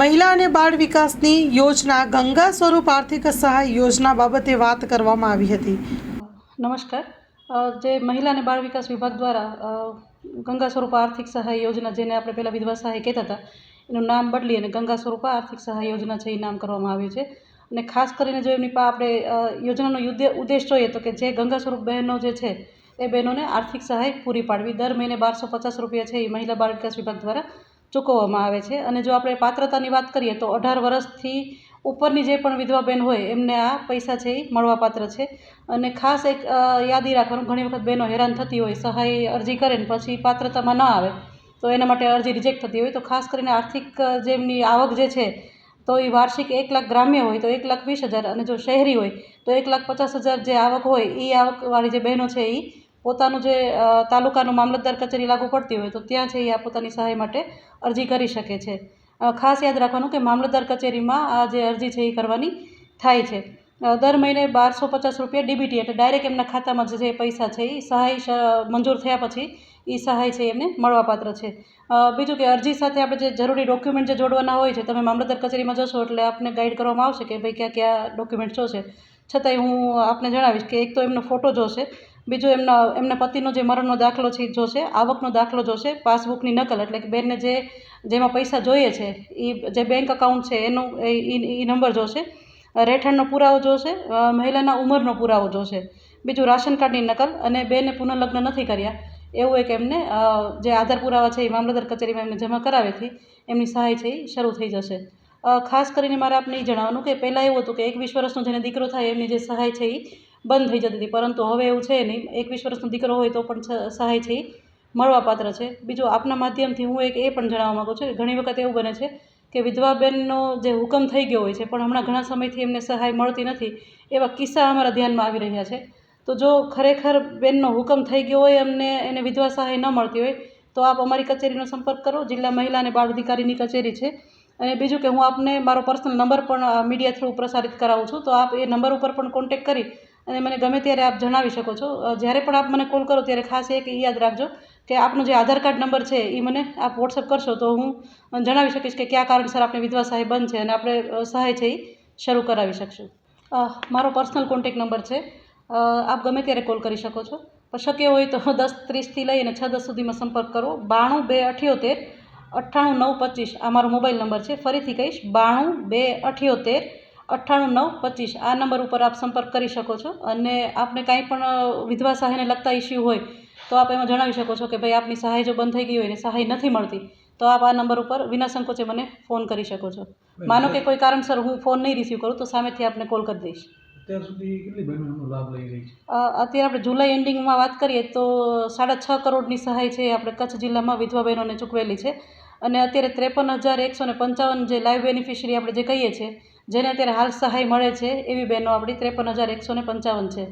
મહિલા અને બાળ વિકાસની યોજના ગંગા સ્વરૂપ આર્થિક સહાય યોજના બાબતે વાત કરવામાં આવી હતી. નમસ્કાર. જે મહિલા અને બાળ વિકાસ વિભાગ દ્વારા ગંગા સ્વરૂપ આર્થિક સહાય યોજના જેને આપણે પહેલાં વિધવા સહાય કહેતા હતા, એનું નામ બદલી અને ગંગા સ્વરૂપ આર્થિક સહાય યોજના છે એ નામ કરવામાં આવ્યું છે. અને ખાસ કરીને જો એમની પા, આપણે યોજનાનો ઉદ્દેશ જોઈએ તો કે જે ગંગા સ્વરૂપ બહેનો જે છે, એ બહેનોને આર્થિક સહાય પૂરી પાડવી. દર મહિને બારસો પચાસ રૂપિયા છે એ મહિલા બાળ વિકાસ વિભાગ દ્વારા ચૂકવવામાં આવે છે. અને જો આપણે પાત્રતાની વાત કરીએ તો અઢાર વર્ષથી ઉપરની જે પણ વિધવા બેન હોય એમને આ પૈસા છે એ મળવાપાત્ર છે. અને ખાસ એક યાદી રાખવાનું, ઘણી વખત બહેનો હેરાન થતી હોય, સહાય અરજી કરે ને પછી પાત્રતામાં ન આવે, તો એના માટે અરજી રિજેક્ટ થતી હોય. તો ખાસ કરીને આર્થિક જેમની આવક જે છે, તો એ વાર્ષિક એક લાખ ગ્રામ્ય હોય, તો એક લાખ વીસ હજાર. અને જો શહેરી હોય, તો એક લાખ પચાસ હજાર જે આવક હોય એ આવકવાળી જે બહેનો છે એ પોતાનું જે તાલુકાનું મામલતદાર કચેરી લાગુ પડતી હોય તો ત્યાં છે એ આ પોતાની સહાય માટે અરજી કરી શકે છે. ખાસ યાદ રાખવાનું કે મામલતદાર કચેરીમાં આ જે અરજી છે એ કરવાની થાય છે. દર મહિને બારસો પચાસ રૂપિયા ડીબીટી એટલે ડાયરેક્ટ એમના ખાતામાં જે પૈસા છે એ સહાય મંજૂર થયા પછી એ સહાય છે એમને મળવાપાત્ર છે. બીજું કે અરજી સાથે આપણે જે જરૂરી ડોક્યુમેન્ટ જે જોડવાના હોય છે, તમે મામલતદાર કચેરીમાં જશો એટલે આપને ગાઈડ કરવામાં આવશે કે ભાઈ ક્યાં ક્યાં ડોક્યુમેન્ટ જોશે. છતાંય હું આપને જણાવીશ કે એક તો એમનો ફોટો જોશે બીજું એમનો એમના પતિનો જે મરણનો દાખલો છે એ જોશે આવકનો દાખલો જોશે પાસબુકની નકલ એટલે કે બેનને જે જેમાં પૈસા જોઈએ છે એ જે બેંક અકાઉન્ટ છે એનું એ નંબર જોશે રહેઠાણનો પુરાવો જોશે મહિલાના ઉંમરનો પુરાવો જોશે બીજું રાશન કાર્ડની નકલ અને બેને પુનઃલગ્ન નથી કર્યા, એવું એક એમને જે આધાર પુરાવા છે એ મામલતદાર કચેરીમાં એમને જમા કરાવેથી એમની સહાય છે એ શરૂ થઈ જશે. ખાસ કરીને મારે આપને એ જણાવવાનું કે પહેલાં એવું હતું કે એકવીસ વર્ષનો જેને દીકરો થાય એમની જે સહાય છે એ બંધ થઈ જતી હતી. પરંતુ હવે એવું છે નહીં. એકવીસ વર્ષનો દીકરો હોય તો પણ સહાય છે એ મળવાપાત્ર છે. બીજું આપના માધ્યમથી હું એક એ પણ જણાવવા માગું છું કે ઘણી વખત એવું બને છે કે વિધવા બેનનો જે હુકમ થઈ ગયો હોય છે, પણ હમણાં ઘણા સમયથી એમને સહાય મળતી નથી, એવા કિસ્સા અમારા ધ્યાનમાં આવી રહ્યા છે. તો જો ખરેખર બેનનો હુકમ થઈ ગયો હોય, અમને એને વિધવા સહાય ન મળતી હોય, તો આપ અમારી કચેરીનો સંપર્ક કરો. જિલ્લા મહિલા અને બાળ અધિકારીની કચેરી છે. અને બીજું કે હું આપને મારો પર્સનલ નંબર પણ મીડિયા થ્રુ પ્રસારિત કરાવું છું. તો આપ એ નંબર ઉપર પણ કોન્ટેક્ટ કરી અને મને ગમે ત્યારે આપ જણાવી શકો છો. જ્યારે પણ આપ મને કોલ કરો ત્યારે ખાસ એક યાદ રાખજો કે આપનો જે આધાર કાર્ડ નંબર છે એ મને આપ વોટ્સઅપ કરશો તો હું જણાવી શકીશ કે કયા કારણસર આપણે વિધવા સહાય બંધ છે અને આપણે સહાય છે એ શરૂ કરાવી શકશું. મારો પર્સનલ કોન્ટેક્ટ નંબર છે. આપ ગમે ત્યારે કોલ કરી શકો છો. પણ શક્ય હોય તો દસ ત્રીસથી લઈ અને છ દસ સુધીમાં સંપર્ક કરો. બાણું બે અઠ્યોતેર અઠ્ઠાણું નવ પચીસ આ મારો મોબાઈલ નંબર છે. ફરીથી કહીશ, બાણું બે અઠ્યોતેર અઠ્ઠાણું નવ પચીસ. આ નંબર ઉપર આપ સંપર્ક કરી શકો છો. અને આપને કાંઈ પણ વિધવા સહાયને લગતા ઇસ્યુ હોય તો આપ એમાં જણાવી શકો છો કે ભાઈ આપની સહાય જો બંધ થઈ ગઈ હોય ને સહાય નથી મળતી તો આપ આ નંબર ઉપર વિના સંકોચે મને ફોન કરી શકો છો. માનો કે કોઈ કારણસર હું ફોન નહીં રિસીવ કરું તો સામેથી આપને કોલ કરી દઈશ. અત્યાર સુધી કેટલી બહેનો લાભ લઈ રહી છે? અત્યારે આપણે જુલાઈ એન્ડિંગમાં વાત કરીએ તો સાડા છ કરોડની સહાય છે આપણે કચ્છ જિલ્લામાં વિધવા બહેનોને ચૂકવેલી છે. અને અત્યારે ત્રેપન હજાર એકસો ને પંચાવન જે લાઈવ બેનિફિશરી આપણે જે કહીએ છીએ જેને અત્યારે હાલ સહાય મળે છે એવી બહેનો આપણી ત્રેપન હજાર એકસો ને પંચાવન છે.